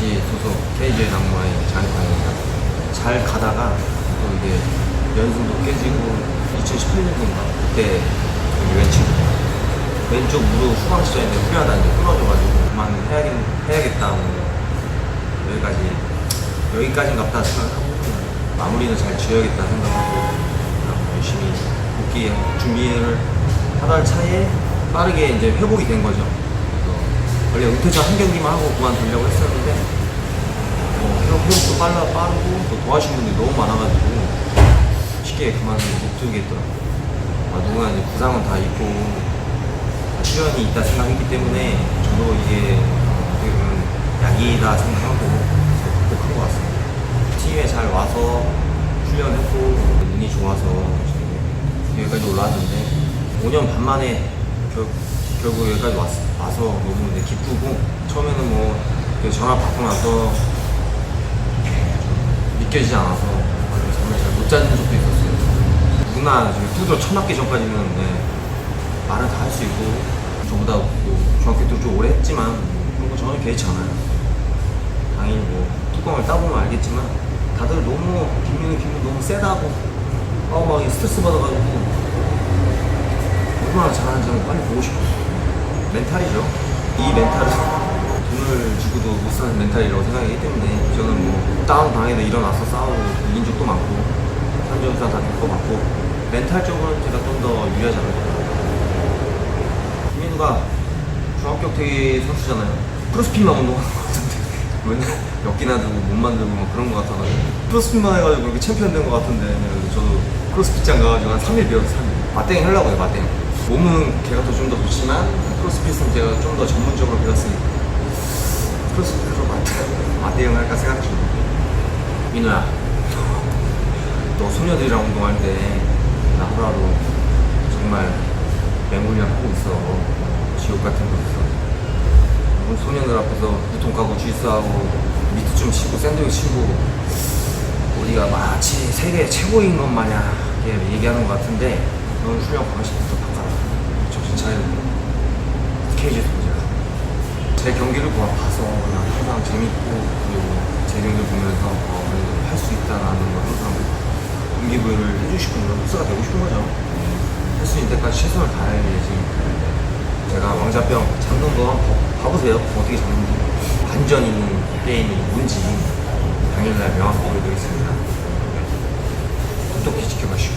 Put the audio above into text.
NC 소속 KJ 낙마의 장판입니다. 잘 가다가 또 이게 연승도 깨지고 2018년인가 그때 왼쪽 왼쪽 무릎 후방시전인데 후려하다 이제 끊어져가지고 그만 해야겠, 해야겠다 뭐 여기까지 여기까지인갑다 생각하고 마무리는 잘 지어야겠다 생각하고 열심히 복귀 준비를 하던 차에 빠르게 이제 회복이 된 거죠. 원래 은퇴전 한 경기만 하고 그만두려고 했었는데 어, 회복, 회복도 빨라 빠르고 또 도와주신 분들이 너무 많아가지고 쉽게 그만 못 두겠더라고요. 아, 누구나 이제 부상은 다 있고 다 출연이 있다 생각했기 때문에 저도 이게 어떻게 보면 약이다 생각하고 극복한 것 같습니다. 팀에 잘 와서 훈련했고 눈이 좋아서 여기까지 올라왔는데 5년 반 만에 결, 결국 여기까지 왔, 와서 너무 이제 기쁘고 처음에는 뭐 전화 받고 나서 믿겨지지 않아서 잠을 잘못 자는 적도 있었어요. 지금 두드러 쳐 맞기 전까지는 네, 말은 다 할 수 있고 저보다 뭐 중학교 때 좀 오래 했지만 뭐 그런 거 전혀 않아요. 당연히 뭐 뚜껑을 따보면 알겠지만 다들 너무 김민우 김민우 너무 세다고 어막 스트레스 받아가지고 얼마나 잘하는지 빨리 보고 싶어요. 멘탈이죠. 이 멘탈은 돈을 주고도 못 사는 멘탈이라고 생각하기 때문에 저는 뭐 다운 당해도 일어나서 싸우고 이긴 적도 많고 산전사 다 겪어봤고 멘탈적으로는 제가 좀 더 유리하지 않을까. 김민우가 중학교 때 선수잖아요. 크로스핏만 운동하는 것 같은데 맨날 몇 개나 들고 못 만들고 막 그런 것 같아가지고 크로스핏만 해가지고 이렇게 챔피언 된 것 같은데 저도 크로스핏장 가가지고 한 3일 배워서 3일 맞대ing 하려고요 맞대ing 몸은 걔가 더 좀 더 좋지만 크로스핏은 제가 좀 더 전문적으로 배웠으니까. 크로스핏으로 맞대, 맞대응 할까 생각 중 민우야 너 소녀들이랑 운동할 때 나 하루하루 정말 맹훈이랑 하고 있어. 지옥 같은 거 있어 우리 소년들 앞에서 무통 까고 주스하고 미트 좀 치고 샌드위치 치고 우리가 마치 세계 최고인 것 마냥 얘기하는 것 같은데 넌 훈련 방식부터 바꿔 라 정신 차려 KG에서 보자 제 경기를 봐- 봐서 난 항상 재밌고 그리고 제 경기를 보면서 어, 할수 있다라는 걸 항상 동기부여를 해주시고 흡수가 되고 싶은 거죠 할 수 있는 데까지 최선을 다해야지 제가 왕자병 잡는 거 한번 봐- 봐보세요. 어떻게 잡는지. 반전 있는 게임이 뭔지 당일날 명확히 보여드리겠습니다. 어떻게 지켜가십시오.